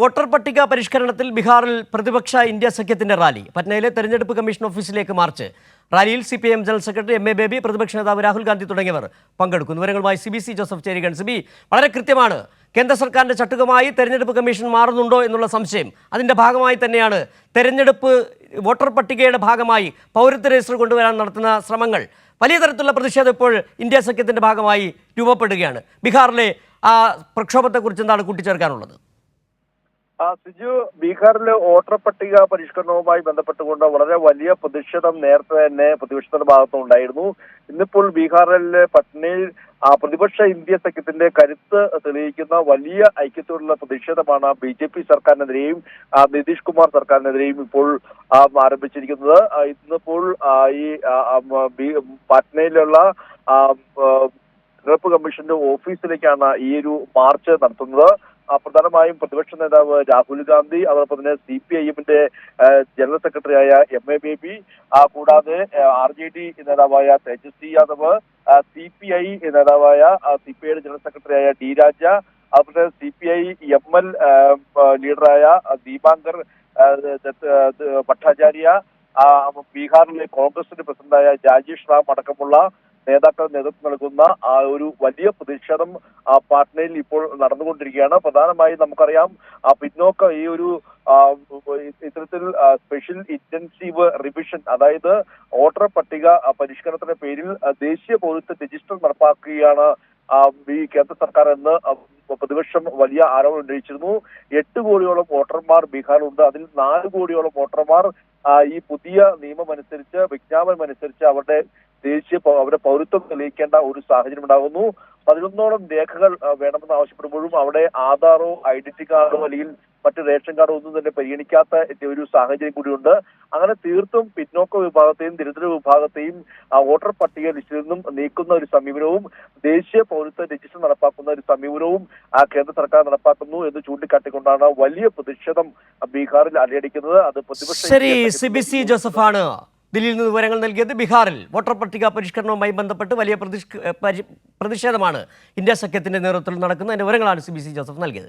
Voter പട്ടിക പരിഷ്കരണത്തിൽ ബീഹാറിൽ പ്രതിപക്ഷ ഇന്ത്യ സഖ്യത്തിന്റെ റാലി. പറ്റ്നയിലെ തെരഞ്ഞെടുപ്പ് കമ്മീഷൻ ഓഫീസിലേക്ക് മാർച്ച്. റാലിയിൽ C P M general secretary M A Baby പ്രതിപക്ഷ നേതാവ് രാഹുൽ ഗാന്ധി തുടങ്ങിയവർ പങ്കെടുക്കുന്നു വിവരങ്ങളുമായി സി ബി സി ജോസഫ് ചേരികൺ സിബി വളരെ കൃത്യമാണ്. കേന്ദ്ര സർക്കാരിന്റെ ചട്ടുകമായി തെരഞ്ഞെടുപ്പ് കമ്മീഷൻ മാറുന്നുണ്ടോ എന്നുള്ള സംശയം. അതിന്റെ ഭാഗമായി തന്നെയാണ് തെരഞ്ഞെടുപ്പ് വോട്ടർ പട്ടികയുടെ ഭാഗമായി പൗരത്വ രജിസ്റ്റർ കൊണ്ടുവരാൻ നടത്തുന്ന ശ്രമങ്ങൾ. വലിയ തരത്തിലുള്ള പ്രതിഷേധം ഇപ്പോൾ ഇന്ത്യ സഖ്യത്തിന്റെ ഭാഗമായി രൂപപ്പെടുകയാണ്. ബീഹാറിലെ ആ പ്രക്ഷോഭത്തെക്കുറിച്ച് എന്താണ് കൂട്ടിച്ചേർക്കാനുള്ളത്? സിജു ബീഹാറിലെ വോട്ടർ പട്ടിക പരിഷ്കരണവുമായി ബന്ധപ്പെട്ടുകൊണ്ട് വളരെ വലിയ പ്രതിഷേധം നേരത്തെ തന്നെ പ്രതിപക്ഷത്തിന്റെ ഭാഗത്തും ഉണ്ടായിരുന്നു. ഇന്നിപ്പോൾ ബീഹാറിലെ പട്നയിൽ പ്രതിപക്ഷ ഇന്ത്യ സഖ്യത്തിന്റെ കരുത്ത് തെളിയിക്കുന്ന വലിയ ഐക്യത്തോടുള്ള പ്രതിഷേധമാണ് ബി ജെ പി സർക്കാരിനെതിരെയും നിതീഷ് കുമാർ സർക്കാരിനെതിരെയും ഇപ്പോൾ ആരംഭിച്ചിരിക്കുന്നത്. ഇന്നിപ്പോൾ ഈ പട്നയിലുള്ള തെരഞ്ഞെടുപ്പ് കമ്മീഷന്റെ ഓഫീസിലേക്കാണ് ഈ ഒരു മാർച്ച് നടത്തുന്നത്. പ്രധാനമായും പ്രതിപക്ഷ നേതാവ് രാഹുൽ ഗാന്ധി അതോടൊപ്പം തന്നെ സി പി ഐ എമ്മിന്റെ ജനറൽ സെക്രട്ടറിയായ എം എ ബേബി കൂടാതെ ആർ ജെ ഡി നേതാവായ Tejashwi Yadav C P I നേതാവായ സി പി ഐയുടെ ജനറൽ സെക്രട്ടറിയായ ഡി രാജ അതുപോലെ C P I M L ലീഡറായ Dipankar Bhattacharya ബീഹാറിലെ കോൺഗ്രസിന്റെ പ്രസിഡന്റായ രാജേഷ് റാം അടക്കമുള്ള നേതാക്കൾ നേതൃത്വം നൽകുന്ന ആ ഒരു വലിയ പ്രതിഷേധം ആ പാട്നയിൽ ഇപ്പോൾ നടന്നുകൊണ്ടിരിക്കുകയാണ്. പ്രധാനമായും നമുക്കറിയാം ആ പിന്നോക്ക ഈ ഒരു ഇത്തരത്തിൽ സ്പെഷ്യൽ ഇന്റൻസീവ് റിവിഷൻ അതായത് വോട്ടർ പട്ടിക പരിഷ്കരണത്തിന്റെ പേരിൽ ദേശീയ പൗരത്വ രജിസ്റ്റർ നടപ്പാക്കുകയാണ് ഈ കേന്ദ്ര സർക്കാർ എന്ന് പ്രതിപക്ഷം വലിയ ആരോപണം ഉന്നയിച്ചിരുന്നു. എട്ട് കോടിയോളം വോട്ടർമാർ ബീഹാറിലുണ്ട്. അതിൽ നാല് കോടിയോളം വോട്ടർമാർ ഈ പുതിയ നിയമം അനുസരിച്ച് വിജ്ഞാപനം അനുസരിച്ച് അവരുടെ ദേശീയ അവരുടെ പൗരത്വം തെളിയിക്കേണ്ട ഒരു സാഹചര്യം ഉണ്ടാകുന്നു. പതിനൊന്നോളം രേഖകൾ വേണമെന്ന് ആവശ്യപ്പെടുമ്പോഴും അവിടെ ആധാറോ ഐഡന്റിറ്റി കാർഡോ അല്ലെങ്കിൽ മറ്റ് റേഷൻ കാർഡോ ഒന്നും തന്നെ പരിഗണിക്കാത്ത ഒരു സാഹചര്യം കൂടിയുണ്ട്. അങ്ങനെ തീർത്തും പിന്നോക്ക വിഭാഗത്തെയും ദരിദ്ര വിഭാഗത്തെയും ആ, വോട്ടർ പട്ടിക ലിസ്റ്റിൽ നിന്നും നീക്കുന്ന ഒരു സമീപനവും ദേശീയ പൗരത്വ രജിസ്റ്റർ നടപ്പാക്കുന്ന ഒരു സമീപനവും ആ കേന്ദ്ര സർക്കാർ നടപ്പാക്കുന്നു എന്ന് ചൂണ്ടിക്കാട്ടിക്കൊണ്ടാണ് വലിയ പ്രതിഷേധം ബീഹാറിൽ അലയടിക്കുന്നത്. അത് പ്രതിപക്ഷ ശരി ഇന്ത്യ സി ബി സി ജോസഫാണ്. ദില്ലിയിൽ നിന്ന് വിവരങ്ങൾ നൽകിയത് ബീഹാറിൽ. വോട്ടർ പട്ടിക പരിഷ്കരണവുമായി ബന്ധപ്പെട്ട് വലിയ പ്രതിഷ്- പ്രതിഷേധമാണ് ഇന്ത്യ സഖ്യത്തിന്റെ നേതൃത്വത്തിൽ നടക്കുന്നത് അതിന്റെ വിവരങ്ങളാണ് സി ബി സി ജോസഫ് നൽകിയത്.